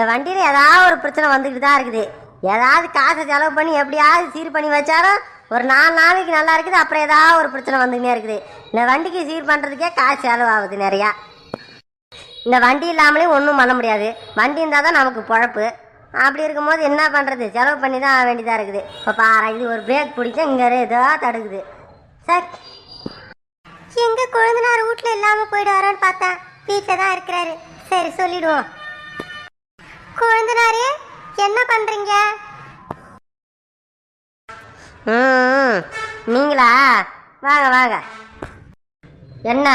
இந்த வண்டியில் ஏதாவது ஒரு பிரச்சனை வந்துக்கிட்டு தான் இருக்குது. ஏதாவது காசை செலவு பண்ணி எப்படியாவது சீர் பண்ணி வச்சாலும் ஒரு நாலு நாளைக்கு நல்லா இருக்குது அப்புறம் ஏதாவது ஒரு பிரச்சனை வந்துக்கிட்டே இருக்குது. இந்த வண்டிக்கு சீர் பண்ணுறதுக்கே காசு செலவாகுது நிறையா. இந்த வண்டி இல்லாமலே ஒன்றும் பண்ண முடியாது. வண்டி இருந்தால் தான் நமக்கு பொழப்பு. அப்படி இருக்கும்போது என்ன பண்ணுறது செலவு பண்ணி தான் வேண்டியதாக இருக்குது. இப்போ பாரு இது ஒரு பிரேக் பிடிச்சா இங்கே ஏதோ தடுக்குது. சார் எங்கள் கொழுந்தனார் வீட்ல இல்லாமல் போயிடுவாரோன்னு பார்த்தேன். வீட்டில் தான் இருக்கிறாரு. சரி சொல்லிவிடுவோம் கொழுந்தனாரே என்ன பண்றீங்க? நீங்களா? வாங்க வாங்க. என்ன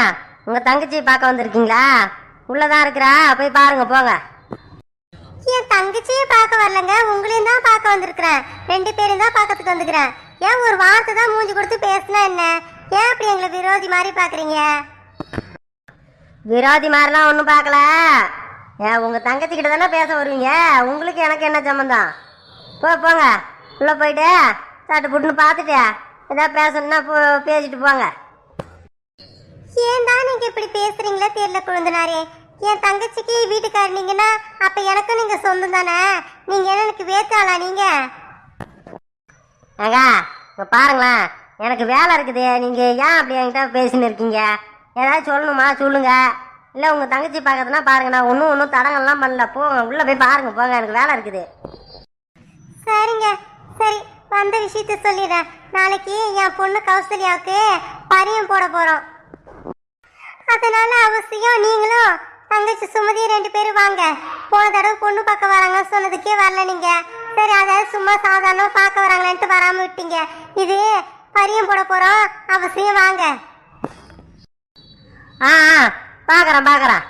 உங்கள் தங்கச்சி பார்க்க வந்திருக்கீங்களா? உள்ளே தான் இருக்கிறா போய் பாருங்க போங்க. என் தங்கச்சியே பார்க்க வரலங்க உங்களையும் தான் பார்க்க வந்திருக்கிறேன். ரெண்டு பேரும் தான் பார்க்கறதுக்கு வந்துக்கிறேன். ஏன் ஒரு வார்த்தை தான் மூஞ்சி கொடுத்து பேசினா என்ன? ஏன் அப்படி எங்களை விரோதி மாதிரி பாக்குறீங்க விரோதி மாதிரிலாம் ஒன்றும் பார்க்கல. ஏன் உங்கள் தங்கச்சி கிட்ட தானே பேச வருவீங்க? உங்களுக்கு எனக்கு என்ன சம்மந்தம் போ போங்க. உள்ளே போயிட்டு சாட்டு புட்டுன்னு பார்த்துட்டு ஏதாவது பேசணுன்னா போ பேசிட்டு போங்க. ஏன் தான் நீங்க இப்படி பேசுறீங்களா தெரியல குழந்தனாரே. என் தங்கச்சிக்கு வீட்டுக்காரர் நீங்கன்னா அப்ப எனக்கும் நீங்க சொந்தம் தானே? நீங்க என்ன எனக்கு வேத்தாளா நீங்க? ஏங்க இங்கே பாருங்களேன். எனக்கு வேலை இருக்குது. நீங்கள் ஏன் அப்படி என்கிட்ட பேசின்னு இருக்கீங்க? ஏதாவது சொல்லணுமா? சொல்லுங்க. இல்லை உங்கள் தங்கச்சி பார்க்கறதுனா பாருங்க நான் ஒன்றும் ஒன்றும் தடங்கள்லாம் பண்ணல. போங்க உள்ளே போய் பாருங்க போங்க எனக்கு வேலை இருக்குது. சரிங்க. சரி வந்த விஷயத்த சொல்லிடுறேன். நாளைக்கு என் பொண்ணு கௌசல்யாவுக்கு பரியம் போட போறோம். அதனால அவசியம் நீங்களும் தங்கச்சி சுமதி ரெண்டு பேரும் வாங்க. போன தடவை பொண்ணு பார்க்க வராங்க சொன்னதுக்கே வரல நீங்க. சரி அதாவது சும்மா சாதாரணமா பார்க்க வராங்களேன்ட்டு வராம விட்டீங்க. இது பரியம் போட போறோம். அவசியம் வாங்க. ஆ. ஆ பார்க்குறேன்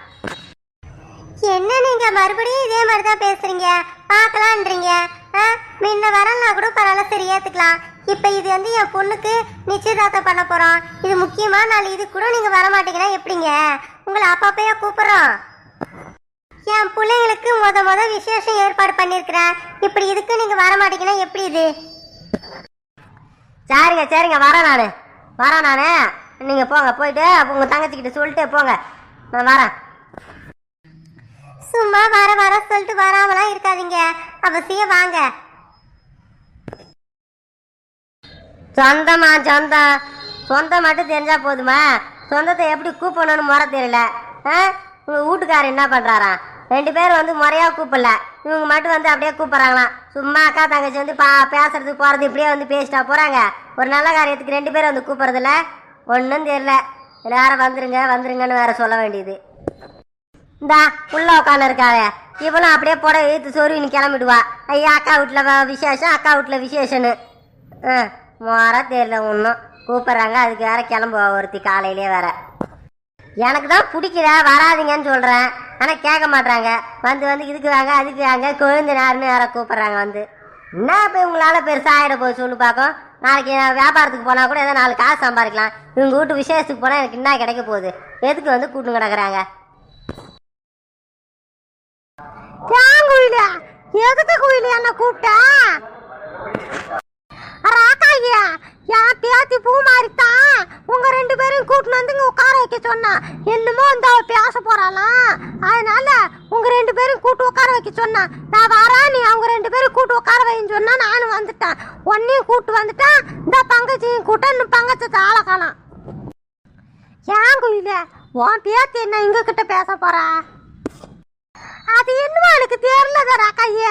என்ன நீங்க மறுபடியும் இதே மாதிரி தான் பேசுறீங்க? பார்க்கலான்றீங்க. ஆ, முன்ன வரலனா கூட பரவாயில்ல சரி ஏத்துக்கலாம். இப்ப இது வந்து என் பொண்ணுக்கு நிச்சயதார்த்தம் பண்ண போறோம். இது முக்கியமா நாள் இது கூட நீங்க வர மாட்டீங்கன்னா எப்படிங்க? உங்களை அப்பாப்பையா கூப்பிடுறோம். என் பிள்ளைங்களுக்கு முத முத விசேஷம் ஏற்பாடு பண்ணிருக்கிறேன். இப்படி இதுக்கு நீங்க வர மாட்டீங்கன்னா எப்படி இது? சரிங்க சரிங்க வரேன் நான். வரேன் நான். நீங்கள் போங்க போயிட்டு உங்கள் தங்கச்சிக்கிட்ட சொல்லிட்டு போங்க. நான் வரேன் சும்மா வர வர சொல்லிட்டு வராமலாம் இருக்காதீங்க. அவசியம் வாங்க. சொந்தமா சொந்தம் சொந்தம் மட்டும் தெரிஞ்சா போதுமா? சொந்தத்தை எப்படி கூப்பிடணும்னு முறை தெரியல. ஆ? வீட்டுக்காரர் என்ன பண்ணுறாராம் ரெண்டு பேரும் வந்து முறையாக கூப்பிடல. இவங்க மட்டும் வந்து அப்படியே கூப்பிட்றாங்களாம். சும்மா அக்கா தங்கச்சி வந்து பா பேசுறதுக்கு போகிறது இப்படியே வந்து பேசிட்டா போகிறாங்க ஒரு நல்ல காரியத்துக்கு ரெண்டு பேரும் வந்து கூப்பிட்றதில்ல. ஒன்றும் தெரியல. எல்லாரும் வந்துருங்க வந்துருங்கன்னு வேற சொல்ல வேண்டியது. இந்தா உள்ள உட்காந்து இருக்காவே இவளும் அப்படியே புட இழுத்து சோறு கிளம்பிடுவா. ஐயா அக்கா வீட்டில் விசேஷம் அக்கா வீட்டில் விசேஷன்னு ஆ மோர தெரியல ஒன்றும் கூப்பிட்றாங்க அதுக்கு வேற கிளம்புவா ஒருத்தி காலையிலே வேற. எனக்கு தான் பிடிக்கிற வராதிங்கன்னு சொல்கிறேன் ஆனால் கேட்க மாட்டாங்க வந்து வந்து இதுக்கு வாங்க அதுக்கு வாங்க கொழுந்தினாருன்னு வேற கூப்பிட்றாங்க வந்து. என்ன இப்போ உங்களால் பெருசாக ஆகிட போகுது சொல்லு பார்க்கும் நாளைக்கு வியாபாரத்துக்கு போனால் கூட ஏதோ நாலு காசு சம்பாதிக்கலாம். இவங்க வீட்டு விசேஷத்துக்கு போனால் எனக்கு என்ன கிடைக்க போகுது? எதுக்கு வந்து கூட்டு கிடக்குறாங்க? ஏன் எதுக்கு குயில? என்ன கூப்பிட்ட? ராக்காயா என் பேத்தி பூ மாறித்தான் உங்க ரெண்டு பேரும் கூட்டின்னு வந்து இங்க உட்கார வைக்க சொன்னா. என்னமோ இந்த அவ பேச போறாளாம். அதனால உங்க ரெண்டு பேரும் கூட்டு உட்கார வைக்க சொன்னா. நான் வரேன் நீ அவங்க ரெண்டு பேரும் கூட்டு உட்கார வைன்னு சொன்னா உன்னையும் ஒன்னையும் கூட்டு வந்துட்டா இந்த பங்கச்சியும் கூட்ட இன்னும் பங்கச்ச ஆளை ஏன் குயில? உன் பேத்தி என்ன எங்க கிட்ட பேச போறா? அது என்னவோ எனக்கு தெரியலதரா கைய.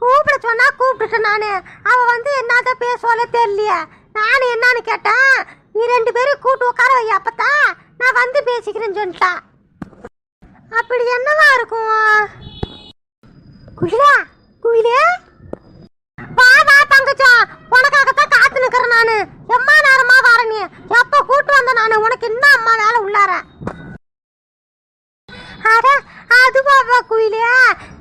கூப்பிட சொன்னா கூப்பிட்டுட்டேன் நானு. அவ வந்து என்னத்த பேசுவால தெரியலையே. நானு என்னன்னு கேட்டேன். நீ ரெண்டு பேரும் கூட்டு உட்கார வை அப்பதான் நான் வந்து பேசிக்கிறேன்னு சொல்லிட்டா. அப்படி என்னவா இருக்கும்? குயிலா குயிலே வா வா தங்கச்சம் உனக்காகத்தான் காத்து நிக்கிறேன் நானு? எம்மா நேரமா வர நீ. எப்ப கூட்டு வந்த நானு? உனக்கு என்ன அம்மா வேலை உள்ளார? அட அதுவாவா குயிலியா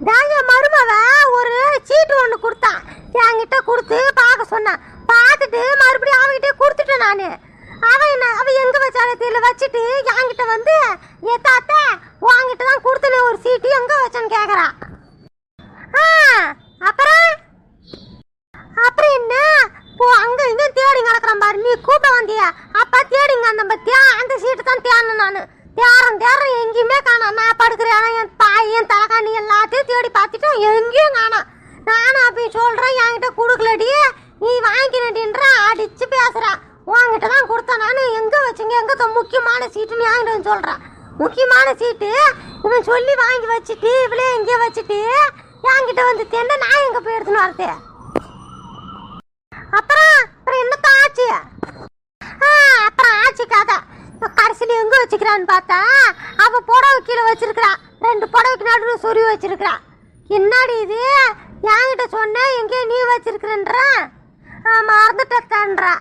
தாங்க மருமவ ஒரு சீட்டு ஒன்று கொடுத்தான் என்கிட்ட கொடுத்து பார்க்க சொன்னான் பார்த்துட்டு மறுபடியும் அவன்கிட்ட கொடுத்துட்டேன் நான். அவன் என்ன அவன் எங்க வச்சாலும் தெரியல. வச்சுட்டு என்கிட்ட வந்து ஏ தாத்தா உங்ககிட்ட தான் கொடுத்தனே ஒரு சீட்டு. எங்க வச்சேன்னு கேட்குறான் ஆ அப்புறம் என்ன போ அங்க இங்க கூப்பிடுறேன் பாரு நீ கூப்பிட வந்தியா? அப்பா தேடிங்க அந்த பத்தியா அந்த சீட்டு தான் தேடணும் நான். தேரம் தேரம் எங்கேயுமே காணோம். நான் படுக்கிற இடம் என் தாய் என் தலைகாணி எல்லாத்தையும் தேடி பார்த்துட்டு பார்த்துட்டோம் எங்கேயும் காணோம். நானும் அப்படி சொல்கிறேன் என்கிட்ட கொடுக்கலடி நீ வாங்கினடின்ற அடிச்சு பேசுறா. உங்ககிட்ட தான் கொடுத்தேன் நான். எங்கே வச்சுங்க? எங்கே முக்கியமான சீட்டுன்னு வாங்கிட்டு வந்து சொல்கிறேன் முக்கியமான சீட்டு இவன் சொல்லி வாங்கி வச்சுட்டு இவளே எங்கேயே வச்சுட்டு என்கிட்ட வந்து தென்ன நான் எங்கே போய் எடுத்துன்னு வரது? அப்புறம் ஆச்சு அப்புறம் ஆச்சு கதை கடைசியில் எங்கே வச்சுக்கிறான்னு பார்த்தா அவள் புடவை கீழே வச்சிருக்கிறா. ரெண்டு புடவைக்கு நடுவில் சொருவி வச்சிருக்கிறா. என்னடி இது? என்கிட்ட சொன்ன எங்கேயோ நீ வச்சிருக்கிறன்ற? மறந்துட்டேன்றா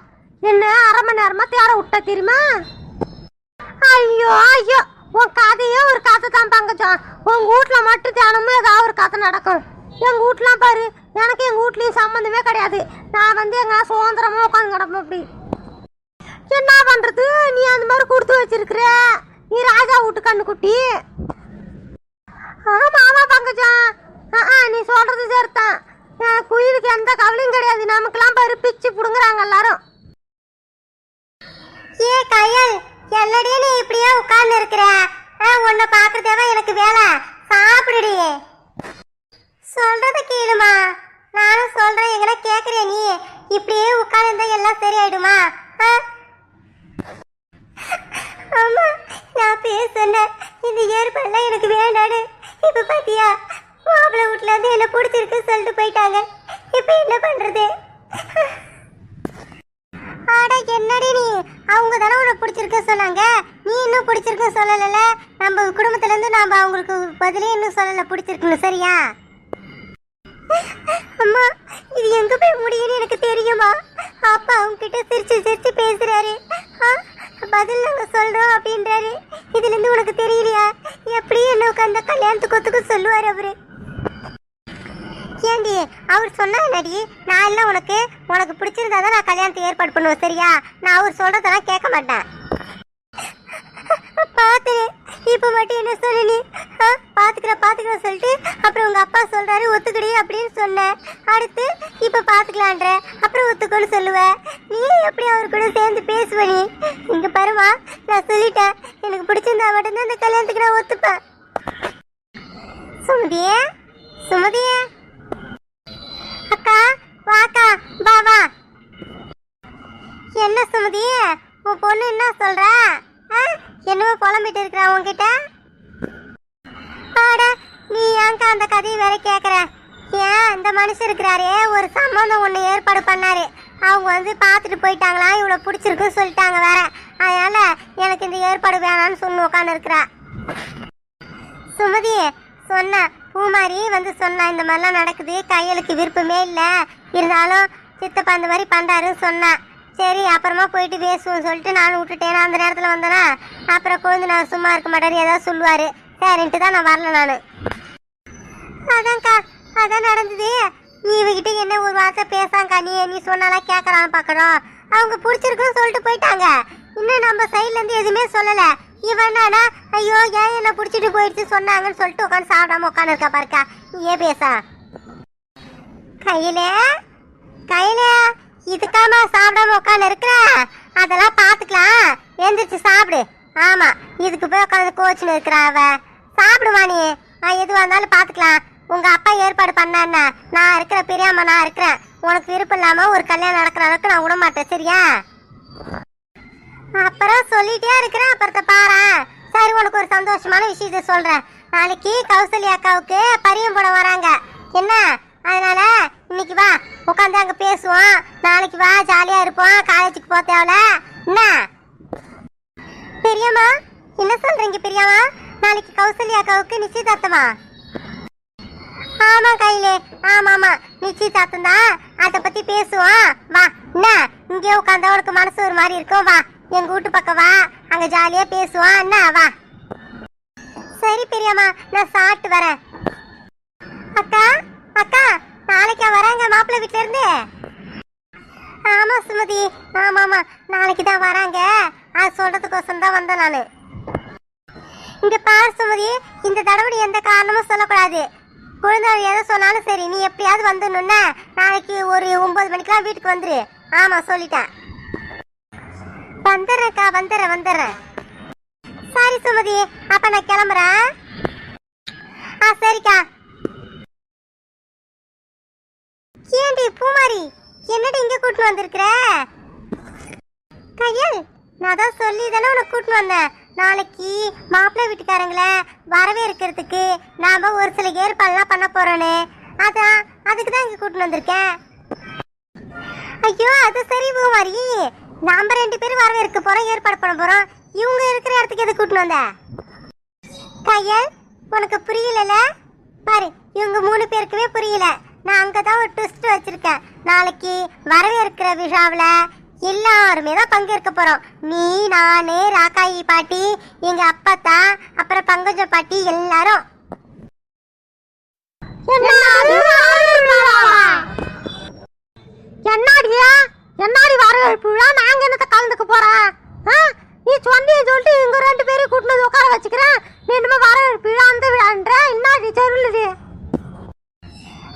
என்ன அரை மணி நேரமா தேட விட்ட தெரியுமா? ஐயோ ஐயோ உன் கதையே ஒரு கதை தான் பங்கஜம் உங்க வீட்ல மட்டும் தினமும் ஏதாவது ஒரு கதை நடக்கும். எங்க வீட்லாம் பாரு எனக்கு எங்கள் வீட்லேயும் சம்மந்தமே கிடையாது. நான் வந்து எங்கள் சுதந்திரமாக உட்காந்து கிடப்பேன் அப்படி. என்ன பண்ணுறது நீ அந்த மாதிரி கொடுத்து வச்சிருக்கிற? நீ ராஜா வீட்டு கண்ணுக்குட்டி. ஆ மாமா பங்கஜம். ஆ ஆ, நீ சொல்கிறது சேர்த்தான் என் குயிலுக்கு எந்த கவலையும் கிடையாது. நமக்கெல்லாம் பாரு பிச்சு புடுங்குறாங்க எல்லாரும். ஏ கயல் என்னடியே நீ இப்படியே உட்கார்ந்து இருக்கிற? உன்னை பாக்குறதேவா எனக்கு வேலை. சாப்பிடுடி. சொல்றத கேளுமா. நானும் சொல்றேன் எங்கன்னா கேக்குறிய நீ. இப்படியே உட்கார்ந்து எல்லாம் சரியாயிடுமா? அம்மா நான் பேசுனேன் இந்த ஏற்பாடுலாம் எனக்கு வேண்டான்னு. இப்ப பாத்தியா மாப்பிள்ள வீட்டுல இருந்து என்ன பிடிச்சிருக்கு சொல்லிட்டு போயிட்டாங்க. இப்ப என்ன பண்றது? அட என்னடி நீ? அவங்க தானே உனக்கு பிடிச்சிருக்க சொன்னாங்க. நீ இன்னும் பிடிச்சிருக்க சொல்லலைல நம்ம குடும்பத்துல இருந்து நாம அவங்களுக்கு பதிலே இன்னும் சொல்லல பிடிச்சிருக்குன்னு சரியா? அம்மா இது எங்க போய் முடியும்னு எனக்கு தெரியுமா? அப்பா அவங்கிட்ட சிரிச்சு சிரிச்சு பேசுறாரு. ஆ, பதில் நாங்க சொல்றோம் அப்படின்றாரு. இதுல இருந்து உனக்கு தெரியலையா? எப்படி என்ன உட்காந்து கல்யாணத்துக்கு ஒத்துக்க சொல்லுவார் அவரு. ஏண்டி அவர் சொன்னா நடி நான் எல்லாம் உனக்கு உனக்கு பிடிச்சிருந்தா தான் நான் கல்யாணத்துக்கு ஏற்பாடு பண்ணுவேன் சரியா? நான் அவர் சொல்றதெல்லாம் கேட்க மாட்டேன். பார்த்து இப்போ மட்டும் என்ன சொல்லி நீ ஆ, சொல்லிட்டு அப்புறம் உங்க அப்பா சொல்றாரு ஒத்துக்கடி அப்படின்னு சொன்னேன் அடுத்து இப்ப பாத்துக்கலான்ற அப்புறம் ஒத்துக்கோன்னு சொல்லுவ. நீ எப்படி அவர் கூட சேர்ந்து பேசுவ நீ? இங்க பாருமா நான் சொல்லிட்டேன். எனக்கு பிடிச்சிருந்தா மட்டும்தான் இந்த கல்யாணத்துக்கு நான் ஒத்துப்பேன். சுமதியே சுமதியே. அக்கா வாக்கா வா வா. என்ன சுமதி உன் பொண்ணு என்ன சொல்ற? ஆ? என்னவோ புலம்பிட்டு இருக்கிறா உன்கிட்ட? நீ ஏன்க்கா அந்த கதையை வேற கேட்குற ஏன் இந்த மனுஷன் இருக்கிறாரே ஒரு சம்பந்தம் ஒன்று ஏற்பாடு பண்ணாரு. அவங்க வந்து பார்த்துட்டு போயிட்டாங்களா? இவ்வளோ பிடிச்சிருக்குன்னு சொல்லிட்டாங்க வேற. அதனால எனக்கு இந்த ஏற்பாடு வேணாம்னு சொல்லி உட்காந்துருக்குறா சுமதி சொன்ன பூமாரி வந்து சொன்னா இந்த மாதிரிலாம் நடக்குது கையலுக்கு விருப்பமே இல்லை. இருந்தாலும் சித்தப்பா அந்த மாதிரி பண்ணுறாருன்னு சொன்னேன் சரி அப்புறமா போயிட்டு பேசுவோம் சொல்லிட்டு நானும் விட்டுட்டேன். அந்த நேரத்தில் வந்தேன்னா அப்புறம் குழந்தை நான் சும்மா இருக்க மாட்டார் ஏதாவது சொல்லுவார். சரின்ட்டு தான் நான் வரல நான். அதான்க்கா அதான் நடந்தது. நீ இவகிட்ட என்ன ஒரு வார்த்தை பேசாங்கக்கா? நீ நீ சொன்னாலாம் கேட்கறான்னு பார்க்குறோம் அவங்க பிடிச்சிருக்குன்னு சொல்லிட்டு போயிட்டாங்க. இன்னும் நம்ம சைட்லேருந்து எதுவுமே சொல்லலை. இவன் என்னன்னா ஐயோ ஏன் என்ன பிடிச்சிட்டு போயிடுச்சு? சொன்னாங்கன்னு சொல்லிட்டு உட்காந்து சாப்பிடாம உட்காந்து இருக்கா பாருக்கா. நீ ஏன் பேச கையில கையில இதுக்காம சாப்பிடாம உட்காந்து இருக்கிற அதெல்லாம் பார்த்துக்கலாம் எந்திரிச்சு சாப்பிடு. ஆமாம் இதுக்கு போய் உட்காந்து கோச்சின்னு இருக்கிறா அவன் சாப்பிடுவா நீ. நான் எதுவாக இருந்தாலும் பார்த்துக்கலாம் உங்கள் அப்பா ஏற்பாடு பண்ணா நான் இருக்கிற பெரியாம்மா நான் இருக்கிறேன். உனக்கு விருப்பம் இல்லாமல் ஒரு கல்யாணம் நடக்கிற அளவுக்கு நான் விட மாட்டேன் சரியா? அப்புறம் சொல்லிட்டே இருக்கிறேன் அப்புறத்த பாரு சரி உனக்கு ஒரு சந்தோஷமான விஷயத்த சொல்கிறேன் நாளைக்கு கௌசல்யா அக்காவுக்கு பரியம் போட வராங்க. என்ன? அதனால இன்னைக்கு வா உட்காந்து அங்கே பேசுவோம். நாளைக்கு வா ஜாலியாக இருப்போம். காலேஜுக்கு போக தேவையில்ல. என்ன? பெரியம்மா என்ன சொல்கிறீங்க பெரியம்மா நாளைக்கு கௌசல்யா அக்காவுக்கு நிச்சயதார்த்தமா? ஆமா கையிலே. ஆமா ஆமா. நிச்சயதார்த்தம் தான். அதை பத்தி பேசுவோம். வா என்ன? இங்கே உட்காந்தா உனக்கு மனசு ஒரு மாதிரி இருக்கும். வா எங்க வீட்டு பக்கம் வா. அங்க ஜாலியா பேசுவோம். என்ன? வா. சரி பெரியம்மா. நான் சாப்பிட்டு வரேன். அக்கா அக்கா நாளைக்கா வராங்க மாப்பிள்ளை வீட்டுல இருந்து? ஆமா சுமதி. ஆமா ஆமா. நாளைக்கு தான் வராங்க. அது சொல்றதுக்கோசம் தான் வந்தேன் நானு. இங்க பாரு சுமதி இந்த தடவை நீ எந்த காரணமும் சொல்லக்கூடாது. குழந்தை எதை சொன்னாலும் சரி நீ எப்படியாவது வந்துடணும்னா. நாளைக்கு ஒரு ஒன்பது மணிக்கெல்லாம் வீட்டுக்கு வந்துரு. ஆமா சொல்லிட்டேன். வந்துடுறேன்க்கா வந்துடுறேன் வந்துடுறேன். சாரி சுமதி அப்ப நான் கிளம்புறேன். ஆ சரிக்கா. ஏண்டி பூமாரி என்னடி இங்க கூட்டினு வந்திருக்கிற? கையல் நான் தான் சொல்லி தானே உனக்கு கூட்டினு வந்தேன். நாளைக்கு மாப்பிள்ளை வீட்டுக்காரங்கள வரவேற்கிறதுக்கு நாம ஒரு சில ஏற்பாடுலாம் பண்ண போறோன்னு. அதான் அதுக்கு தான் இங்க கூட்டின்னு வந்திருக்கேன். ஐயோ அது சரி பூமாரி. நாம ரெண்டு பேரும் வரவேற்க போறோம் ஏற்பாடு பண்ண போறோம். இவங்க இருக்கிற இடத்துக்கு எது கூட்டின்னு வந்த? கையல் உனக்கு புரியலல? பாரு இவங்க மூணு பேருக்குமே புரியல. நான் அங்கதான் ஒரு ட்விஸ்ட் வச்சிருக்கேன். நாளைக்கு வரவேற்கிற விழாவில் எல்லாருமே தான் பங்கேற்க போறோம். நீ நானே ராக்காயி பாட்டி எங்க அப்பத்தா அப்புறம் பங்கஜ பாட்டி எல்லாரும். என்னாடியா என்னாடி வரவேற்பு விழா நாங்க என்னத்த கலந்துக்க போறோம் ஆ? நீ சொன்னிய சொல்லிட்டு இவங்க ரெண்டு பேரும் கூட்டினது உட்கார வச்சுக்கிறேன் நீ என்னமோ வரவேற்பு விழா அந்த விழான்ற என்னாடி சொல்லுது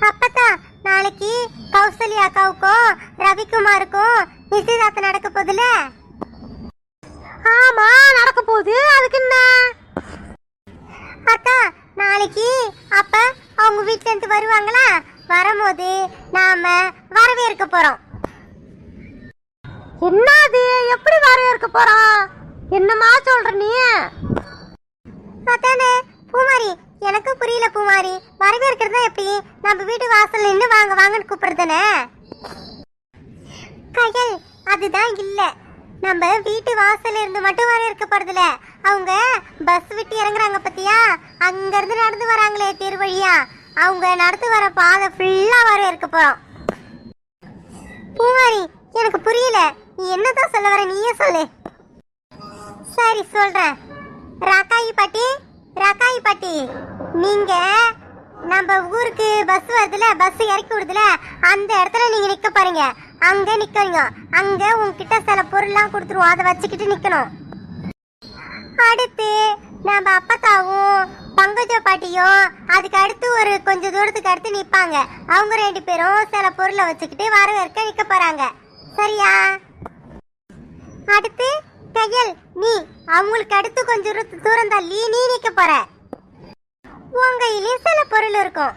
அப்பத்தா நாளைக்கு கௌசல்யா அக்காவுக்கும் ரவிக்குமாருக்கும் நிச்சயதார்த்தம் நடக்க போகுதுல ஆமா நடக்க போகுது அதுக்கு என்ன அக்கா நாளைக்கு அப்ப அவங்க வீட்ல இருந்து வருவாங்களா வரும்போது நாம வரவேற்க போறோம் என்னது எப்படி வரவேற்க போறோம் என்னமா சொல்ற நீ? அதானே பூமாரி எனக்கு புரியல பூமாரி. வரவேற்கிறது எப்படி? நம்ம வீட்டு வாசல் நின்று வாங்க வாங்கன்னு கூப்பிடுறதுனே கையல் அதுதான் இல்ல. நம்ம வீட்டு வாசல்ல இருந்து மட்டும் வரவேற்கப்படுதுல அவங்க பஸ் விட்டு இறங்குறாங்க பத்தியா? அங்க இருந்து நடந்து வராங்களே தெரு வழியா அவங்க நடந்து வர பாதை ஃபுல்லா வரவேற்க போறோம். பூமாரி எனக்கு புரியல. என்னதான் சொல்ல வர நீயே சொல்லு. சரி சொல்றேன். ராக்காயி பாட்டி ராக்காயி பாட்டி நீங்க நம்ம ஊருக்கு பஸ் வருதுல பஸ் இறக்கி விடுதுல அந்த இடத்துல நீங்க நிக்க பாருங்க. அங்க நிக்கறீங்க அங்க உங்ககிட்ட சில பொருள்லாம் கொடுத்துருவோம். அதை வச்சுக்கிட்டு நிக்கணும். அடுத்து நம்ம அப்பத்தாவும் பங்கஜ பாட்டியும் அதுக்கு அடுத்து ஒரு கொஞ்சம் தூரத்துக்கு அடுத்து நிற்பாங்க அவங்க ரெண்டு பேரும் சில பொருளை வச்சுக்கிட்டு வரவேற்க நிற்க போறாங்க. சரியா அடுத்து கையல் நீ அவங்களுக்கு அடுத்து கொஞ்சம் தூர- தூரம் தள்ளி நீ நிக்க போற. உன் கையிலயும் சில பொருள் இருக்கும்.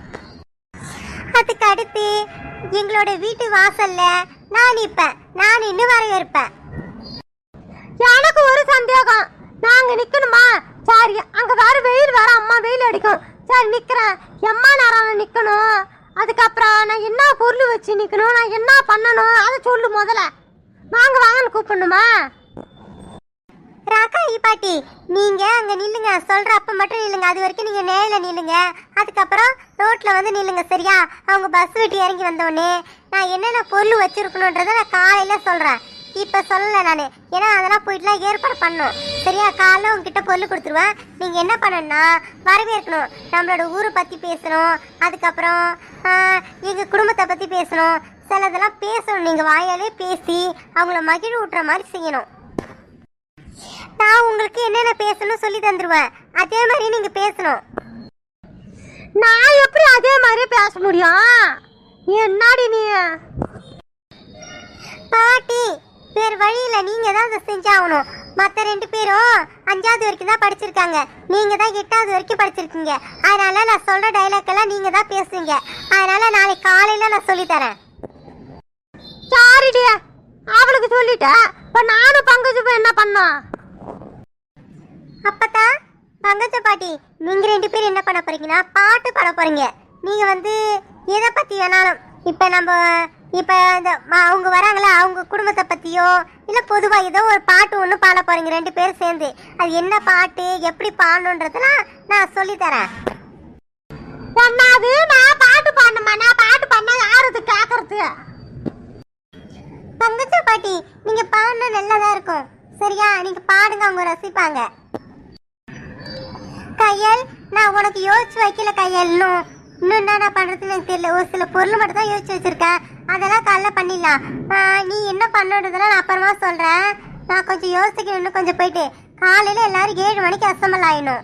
அதுக்கு அடுத்து எங்களோட வீட்டு வாசல்ல நான் நிப்பேன். நான் நின்று வரவேற்பேன். எனக்கு ஒரு சந்தேகம். நாங்க நிக்கணுமா? சரி அங்க வேற வெயில் வர அம்மா வெயில் அடிக்கும். சரி நிக்கிறேன். எம்மா நேரம் நிக்கணும். அதுக்கப்புறம் நான் என்ன பொருள் வச்சு நிக்கணும்? நான் என்ன பண்ணணும்? அதை சொல்லு முதல்ல. வாங்க வாங்கன்னு கூப்பிடணுமா? அக்கா பாட்டி. நீங்க அங்க நில்லுங்க. சொல்ற அப்ப மட்டும் நில்லுங்க. அது வரைக்கும் நீங்க நேரில் நில்லுங்க. அதுக்கப்புறம் ரோட்ல வந்து நில்லுங்க சரியா? அவங்க பஸ் விட்டு இறங்கி வந்தோடனே நான் என்னென்ன பொருள் வச்சிருக்கணுன்றத நான் காலையில சொல்றேன். இப்ப சொல்லல நான். ஏன்னா அதெல்லாம் போயிட்டுலாம் ஏற்பாடு பண்ணும் சரியா? காலைல உங்ககிட்ட பொருள் கொடுத்துருவேன். நீங்க என்ன பண்ணணும்னா வரவேற்கணும். நம்மளோட ஊரை பத்தி பேசணும். அதுக்கப்புறம் எங்க குடும்பத்தை பத்தி பேசணும். சிலதெல்லாம் பேசணும். நீங்க வாயாலே பேசி அவங்கள மகிழ்வு விட்டுற மாதிரி செய்யணும். நான் உங்களுக்கு என்னென்ன பேசணும் சொல்லி தந்துருவேன். அதே மாதிரி நீங்க பேசணும். நான் எப்படி அதே மாதிரி பேச முடியும்? என்னடி நீ? பாட்டி வேற வழியில நீங்க தான் அதை செஞ்சாகணும். மற்ற ரெண்டு பேரும் அஞ்சாவது வரைக்கும் தான் படிச்சிருக்காங்க. நீங்க தான் எட்டாவது வரைக்கும் படிச்சிருக்கீங்க. அதனால நான் சொல்ற டைலாக் எல்லாம் நீங்க தான் பேசுவீங்க. அதனால நாளைக்கு காலையில நான் சொல்லி தரேன். சாரிடியா அவளுக்கு சொல்லிட்டேன். இப்ப நானும் பங்கஜு போய் என்ன பண்ணோம்? அப்பதா பங்கஜ பாட்டி நீங்க ரெண்டு பேரும் என்ன பண்ண போறீங்கன்னா பாட்டு பாட போறீங்க. நீங்க வந்து எதை பத்தி வேணாலும் இப்ப நம்ம இப்ப இந்த அவங்க வராங்களா அவங்க குடும்பத்தை பத்தியோ இல்ல பொதுவா ஏதோ ஒரு பாட்டு ஒண்ணு பாட போறீங்க ரெண்டு பேரும் சேர்ந்து. அது என்ன பாட்டு எப்படி பாடணுன்றதெல்லாம் நான் சொல்லி தரேன் நான் பாட்டு பாடணுமா? நான் பாட்டு பாடினா யாருக்கு கேக்குறது? பங்கஜ பாட்டி நீங்க பாடினா நல்லதா இருக்கும். சரியா? நீங்க பாடுங்க அவங்க ரசிப்பாங்க. கையல்? நான் உனக்கு யோசிச்சு வைக்கல கையல். இன்னும் இன்னும் என்ன பண்ணுறதுன்னு எனக்கு தெரியல. ஒரு சில பொருள் மட்டும் தான் யோசிச்சு வச்சுருக்கேன். அதெல்லாம் காலைல பண்ணிடலாம். நீ என்ன பண்ணுறதுலாம் நான் அப்புறமா சொல்கிறேன் நான் கொஞ்சம் யோசிக்கணும் இன்னும் கொஞ்சம் போயிட்டு. காலையில் எல்லாரும் ஏழு மணிக்கு அசம்பல் ஆயிடும்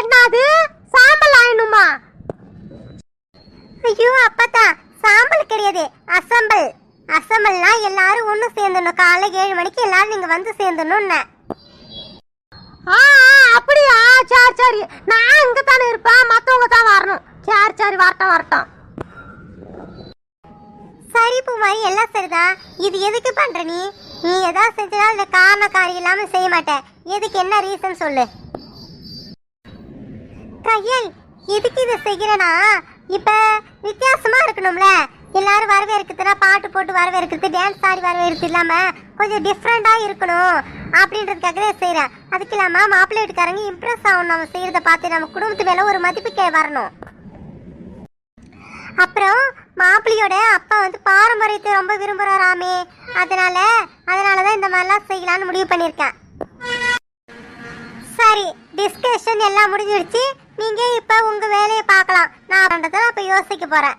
என்னது சாம்பல் ஆயிடுமா ஐயோ அப்பத்தா. சாம்பல் கிடையாது. அசம்பல். அசம்பல்னா எல்லாரும் ஒன்று சேர்ந்துடணும். காலைல ஏழு மணிக்கு எல்லாரும் நீங்கள் வந்து சேர்ந்துடணும்னு. சரி சரி நான் இங்க தானே இருப்பேன் மத்தவங்க தான் வரணும் சரி சரி வரட்டும் வரட்டும் சரி பூமாரி இது எதுக்கு பண்ற நீ? நீ எதா செஞ்சதா இந்த காரண காரியம் இல்லாம செய்ய மாட்டேன். எதுக்கு என்ன ரீசன் சொல்லு? கையல் எதுக்கு இதை செய்யறனா? இப்ப வித்தியாசமா இருக்கணும்ல. எல்லாரும் வரவேற்கிறதுனா பாட்டு போட்டு வரவேற்கிறது டான்ஸ் ஆடி வரவேற்கிறது இல்லாம கொஞ்சம் டிஃப்ரெண்டா இருக்கணும் அப்படின்றதுக்காக தான் செய்றேன். அதுக்கு இல்லாம மாப்பிள்ளை வீட்டுக்காரங்க இம்ப்ரெஸ் ஆகணும். நம்ம செய்யறத பார்த்து நம்ம குடும்பத்து மேல ஒரு மதிப்புக்கே வரணும். அப்புறம் மாப்பிள்ளையோட அப்பா வந்து பாரம்பரியத்தை ரொம்ப விரும்புறாராமே அதனால அதனால தான் இந்த மாதிரிலாம் செய்யலாம்னு முடிவு பண்ணியிருக்கேன். சரி டிஸ்கஷன் எல்லாம் முடிஞ்சிடுச்சு நீங்க இப்ப உங்க வேலையை பார்க்கலாம். நான் பண்றதை அப்ப யோசிக்க போறேன்.